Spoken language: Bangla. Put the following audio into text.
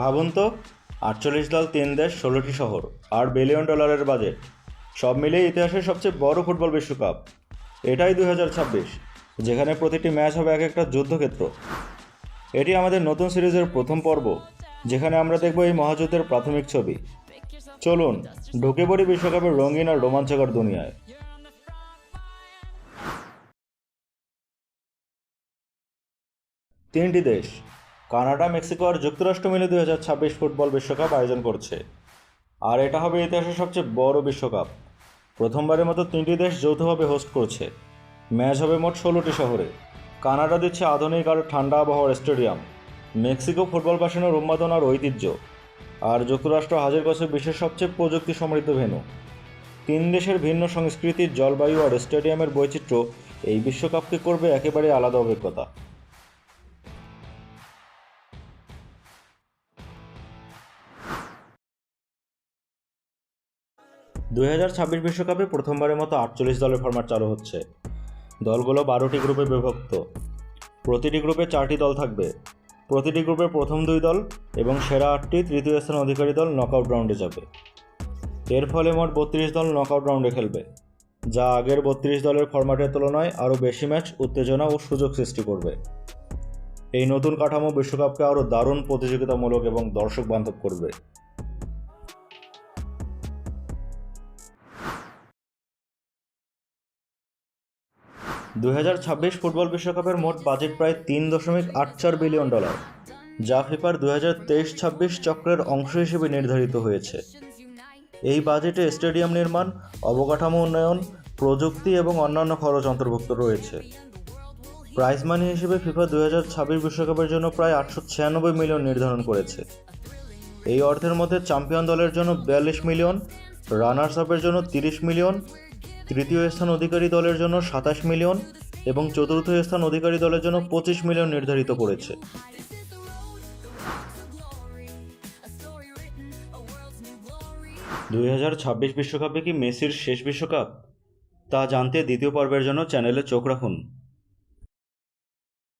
ভাবুন তো, আটচল্লিশ দল, তিন দেশ, ষোলোটি শহর, আর বিলিয়ন ডলারের বাজেট। সব মিলিয়ে ইতিহাসের সবচেয়ে বড় ফুটবল বিশ্বকাপ। এটাই দু হাজার ছাব্বিশ, যেখানে প্রতিটি ম্যাচ হবে এক একটা যুদ্ধক্ষেত্র। এটি আমাদের নতুন সিরিজের প্রথম পর্ব, যেখানে আমরা দেখব এই মহাযুদ্ধের প্রাথমিক ছবি। চলুন, ঢুকে পড়ি বিশ্বকাপের রঙিন আর রোমাঞ্চকর দুনিয়ায়। তিনটি দেশ কানাডা, মেক্সিকো আর যুক্তরাষ্ট্র মিলে দুই হাজার ছাব্বিশ ফুটবল বিশ্বকাপ আয়োজন করছে। আর এটা হবে ইতিহাসের সবচেয়ে বড় বিশ্বকাপ। প্রথমবারের মতো তিনটি দেশ যৌথভাবে হোস্ট করছে। ম্যাচ হবে মোট ষোলোটি শহরে। কানাডা দিচ্ছে আধুনিক আর ঠান্ডা আবহাওয়ার স্টেডিয়াম। মেক্সিকো ফুটবল পাশানোর উন্মাদনার ঐতিহ্য। আর যুক্তরাষ্ট্র হাজির করছে বিশ্বের সবচেয়ে প্রযুক্তি সমৃদ্ধ ভেন্যু। তিন দেশের ভিন্ন সংস্কৃতির জলবায়ু আর স্টেডিয়ামের বৈচিত্র্য এই বিশ্বকাপকে করবে একেবারে আলাদা অভিজ্ঞতা। দুই হাজার ছাব্বিশ বিশ্বকাপে প্রথমবারের মতো আটচল্লিশ দলের ফরম্যাট চালু হচ্ছে। দলগুলো বারোটি গ্রুপে বিভক্ত। প্রতিটি গ্রুপে চারটি দল থাকবে। প্রতিটি গ্রুপে প্রথম দুই দল এবং সেরা আটটি তৃতীয় স্থান অধিকারী দল নকআউট রাউন্ডে যাবে। এর ফলে মোট বত্রিশ দল নকআউট রাউন্ডে খেলবে, যা আগের বত্রিশ দলের ফরম্যাটের তুলনায় আরও বেশি ম্যাচ উত্তেজনা ও সুযোগ সৃষ্টি করবে। এই নতুন কাঠামো বিশ্বকাপকে আরও দারুণ প্রতিযোগিতামূলক এবং দর্শক বান্ধব করবে। দুই হাজার ছাব্বিশ ফুটবল বিশ্বকাপের মোট বাজেট প্রায় তিন দশমিক আট চার বিলিয়ন ডলার, যা ফিফার দুই হাজার তেইশ ছাব্বিশ চক্রের অংশ হিসেবে নির্ধারিত হয়েছে। এই বাজেটে স্টেডিয়াম নির্মাণ, অবকাঠামো উন্নয়ন, প্রযুক্তি এবং অন্যান্য খরচ অন্তর্ভুক্ত রয়েছে। প্রাইজ মানি হিসেবে ফিফা দুই হাজার ছাব্বিশ বিশ্বকাপের জন্য প্রায় আটশো ছিয়ানব্বই মিলিয়ন নির্ধারণ করেছে। এই অর্থের মধ্যে চ্যাম্পিয়ন দলের জন্য বিয়াল্লিশ মিলিয়ন রানার্স আপের জন্য তিরিশ মিলিয়ন, তৃতীয় স্থান অধিকারী দলের জন্য সাতাশ মিলিয়ন এবং চতুর্থ স্থান অধিকারী দলের জন্য পঁচিশ মিলিয়ন নির্ধারিত করেছে। দুই হাজার ছাব্বিশ বিশ্বকাপে কি মেসির শেষ বিশ্বকাপ? তা জানতে দ্বিতীয় পর্বের জন্য চ্যানেলে চোখ রাখুন।